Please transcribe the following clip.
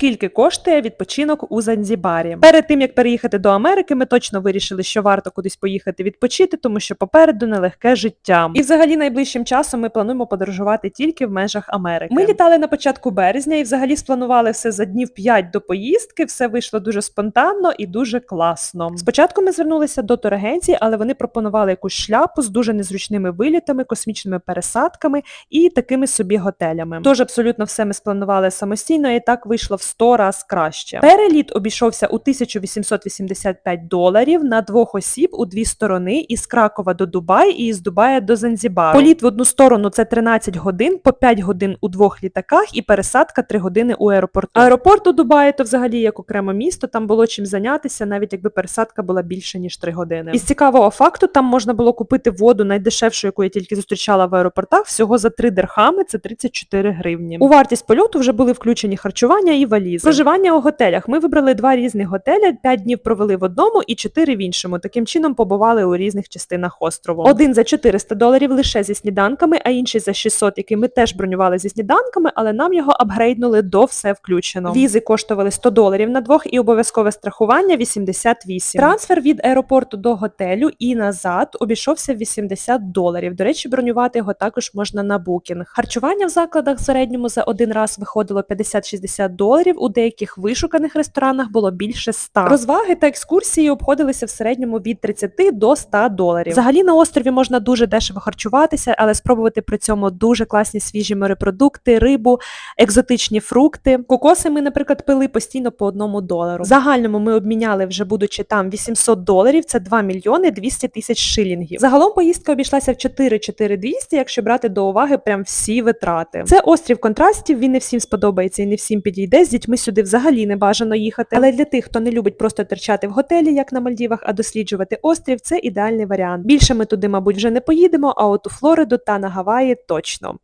скільки коштує відпочинок у Занзібарі. Перед тим як переїхати до Америки, ми точно вирішили, що варто кудись поїхати відпочити, тому що попереду нелегке життя. І взагалі найближчим часом ми плануємо подорожувати тільки в межах Америки. Ми літали на початку березня і взагалі спланували все за днів 5 до поїздки. Все вийшло дуже спонтанно і дуже класно. Спочатку ми звернулися до турагенції, але вони пропонували якусь шляпу з дуже незручними вилітами, космічними пересадками і такими собі готелями. Тож абсолютно все ми спланували самостійно, і так вийшло в 100 раз краще. Переліт обійшовся у 1885 доларів на двох осіб у дві сторони із Кракова до Дубай і із Дубая до Занзібару. Політ в одну сторону це 13 годин, по 5 годин у двох літаках і пересадка 3 години у аеропорту. Аеропорт у Дубаї то взагалі як окреме місто, там було чим зайнятися, навіть якби пересадка була більше ніж 3 години. Із цікавого факту там можна було купити воду найдешевшу, яку я тільки зустрічала в аеропортах, всього за 3 дирхами, це 34 гривні. У вартість польоту вже були включені харчування і валізи. Проживання у готелях. Ми вибрали два різних готеля, 5 днів провели в одному і 4 в іншому. Таким чином побували у різних частинах острову. Один за 400 доларів лише зі сніданками, а інший за 600, який ми теж бронювали зі сніданками, але нам його апгрейднули до все включено. Візи коштували 100 доларів на двох і обов'язкове страхування 88. Трансфер від аеропорту до готелю і назад обійшовся в 80 доларів. До речі, бронювати його також можна на букінг. Харчування в закладах в середньому за один раз виходило 50-60 доларів. У деяких вишуканих ресторанах було більше 100. Розваги та екскурсії обходилися в середньому від 30 до 100 доларів. Взагалі на острові можна дуже дешево харчуватися, але спробувати при цьому дуже класні свіжі морепродукти, рибу, екзотичні фрукти. Кокоси ми, наприклад, пили постійно по одному долару. В загальному ми обміняли, вже будучи там 800 доларів, це 2 мільйони 200 тисяч шилінгів. Загалом поїздка обійшлася в 4-4200, якщо брати до уваги прям всі витрати. Це острів контрастів, він не всім сподобається і не всім підійде. З дітьми сюди взагалі не бажано їхати. Але для тих, хто не любить просто терчати в готелі, як на Мальдівах, а досліджувати острів, це ідеальний варіант. Більше ми туди, мабуть, вже не поїдемо, а от у Флориду та на Гаваї точно.